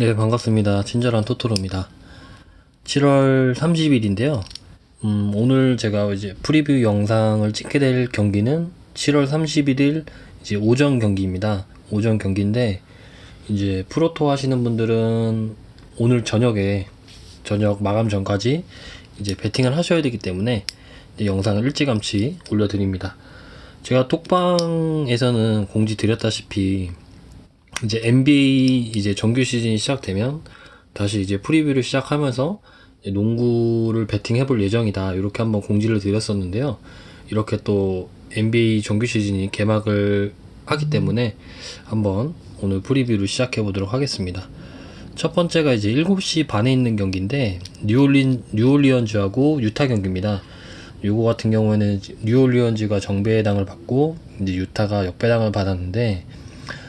네, 반갑습니다. 친절한 토토로입니다. 7월 30일인데요. 음, 오늘 제가 이제 프리뷰 영상을 찍게 될 경기는 7월 31일 이제 오전 경기입니다. 오전 경기인데 이제 프로토 하시는 분들은 오늘 저녁에 저녁 마감 전까지 이제 베팅을 하셔야 되기 때문에 영상을 일찌감치 올려드립니다. 제가 톡방에서는 공지 드렸다시피 이제 NBA 이제 정규 시즌이 시작되면 다시 이제 프리뷰를 시작하면서 농구를 베팅해 볼 예정이다. 이렇게 한번 공지를 드렸었는데요. 이렇게 또 NBA 정규 시즌이 개막을 하기 때문에 한번 오늘 프리뷰를 시작해 보도록 하겠습니다. 첫 번째가 이제 7시 반에 있는 경기인데 뉴올린 뉴올리언즈하고 유타 경기입니다. 요거 같은 경우에는 뉴올리언즈가 정배당을 받고 이제 유타가 역배당을 받았는데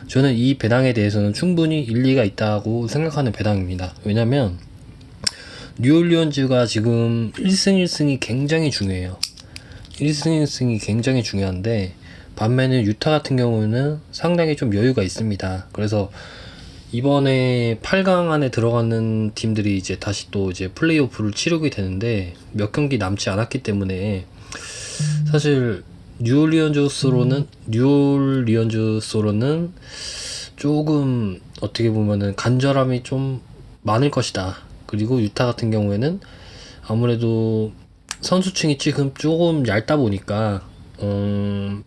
저는 이 배당에 대해서는 충분히 일리가 있다고 생각하는 배당입니다. 왜냐면 뉴올리언즈가 지금 1승 1승이 굉장히 중요해요. 1승 1승이 굉장히 중요한데 반면에 유타 같은 경우는 상당히 좀 여유가 있습니다. 그래서 이번에 8강 안에 들어가는 팀들이 이제 다시 또 이제 플레이오프를 치르게 되는데 몇 경기 남지 않았기 때문에 사실 뉴올리언즈로는 뉴올리언즈로는 조금 어떻게 보면은 간절함이 좀 많을 것이다. 그리고 유타 같은 경우에는 아무래도 선수층이 지금 조금 얇다 보니까 음,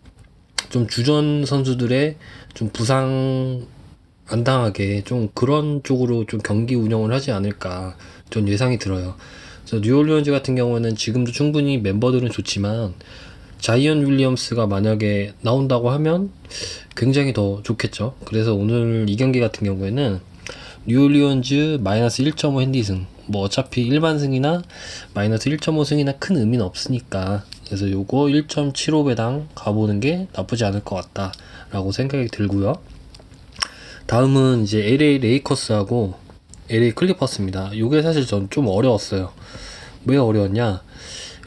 좀 주전 선수들의 좀 부상 안 당하게 좀 그런 쪽으로 좀 경기 운영을 하지 않을까 전 예상이 들어요. 그래서 뉴올리언즈 같은 경우는 지금도 충분히 멤버들은 좋지만 자이언 윌리엄스가 만약에 나온다고 하면 굉장히 더 좋겠죠. 그래서 오늘 이 경기 같은 경우에는 뉴올리언즈 마이너스 1.5 핸디승 뭐 어차피 일반 승이나 마이너스 1.5 승이나 큰 의미는 없으니까 그래서 요거 1.75배당 가보는 게 나쁘지 않을 것 같다 라고 생각이 들고요. 다음은 이제 LA 레이커스하고 LA 클리퍼스입니다. 요게 사실 전 좀 어려웠어요. 왜 어려웠냐?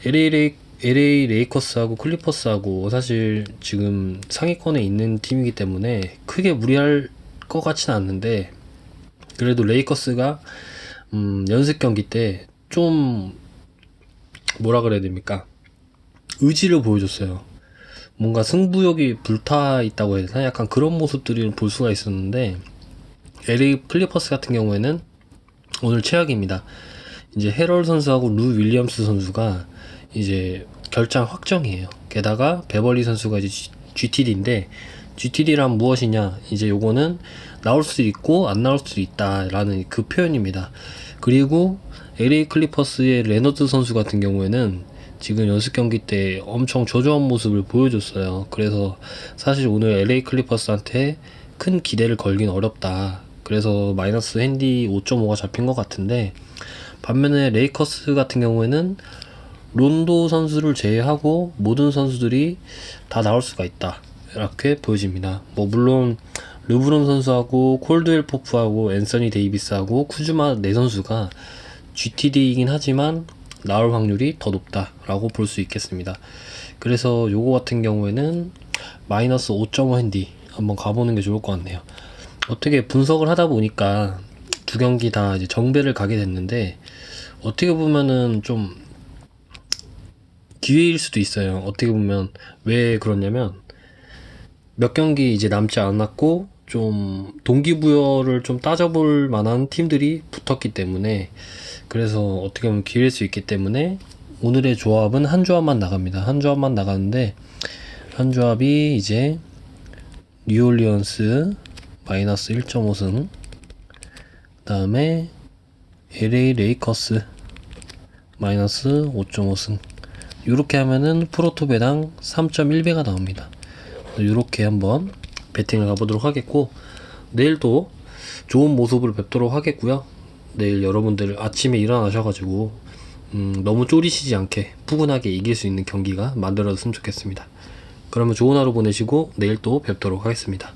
LA 레이 LA 레이커스하고 클리퍼스하고 사실 지금 상위권에 있는 팀이기 때문에 크게 무리할 것 같지는 않는데 그래도 레이커스가 음, 연습 경기 때 좀 뭐라 그래야 됩니까? 의지를 보여줬어요. 뭔가 승부욕이 불타 있다고 해야 되나? 약간 그런 모습들을 볼 수가 있었는데 LA 클리퍼스 같은 경우에는 오늘 최악입니다. 이제 헤럴 선수하고 루 윌리엄스 선수가 이제 결장 확정이에요. 게다가 베벌리 선수가 이제 GTD인데 GTD란 무엇이냐? 이제 요거는 나올 수 있고 안 나올 수 있다라는 그 표현입니다. 그리고 LA 클리퍼스의 레너드 선수 같은 경우에는 지금 연습 경기 때 엄청 저조한 모습을 보여줬어요. 그래서 사실 오늘 LA 클리퍼스한테 큰 기대를 걸긴 어렵다. 그래서 마이너스 핸디 5.5가 잡힌 것 같은데 반면에 레이커스 같은 경우에는 론도 선수를 제외하고 모든 선수들이 다 나올 수가 있다. 이렇게 보여집니다. 뭐 물론 르브론 선수하고 콜드웰 포프하고 앤서니 데이비스하고 쿠즈마 네 선수가 GTD이긴 하지만 나올 확률이 더 높다라고 볼 수 있겠습니다. 그래서 요거 같은 경우에는 마이너스 5.5 핸디 한번 가보는 게 좋을 것 같네요. 어떻게 분석을 하다 보니까 두 경기 다 이제 정배를 가게 됐는데 어떻게 보면은 좀 기회일 수도 있어요. 어떻게 보면 왜 그러냐면 몇 경기 이제 남지 않았고 좀 동기부여를 좀 따져볼 만한 팀들이 붙었기 때문에 그래서 어떻게 보면 기회일 수 있기 때문에 오늘의 조합은 한 조합만 나갑니다. 한 조합만 나가는데 한 조합이 이제 뉴올리언스 마이너스 1.5승 그 다음에 LA 레이커스 마이너스 5.5승 이렇게 하면은 프로토 배당 3.1배가 나옵니다. 이렇게 한번 배팅을 가보도록 하겠고 내일도 좋은 모습으로 뵙도록 하겠고요. 내일 여러분들 아침에 일어나셔가지고 음, 너무 쪼리시지 않게 푸근하게 이길 수 있는 경기가 만들어졌으면 좋겠습니다. 그러면 좋은 하루 보내시고 내일 또 뵙도록 하겠습니다.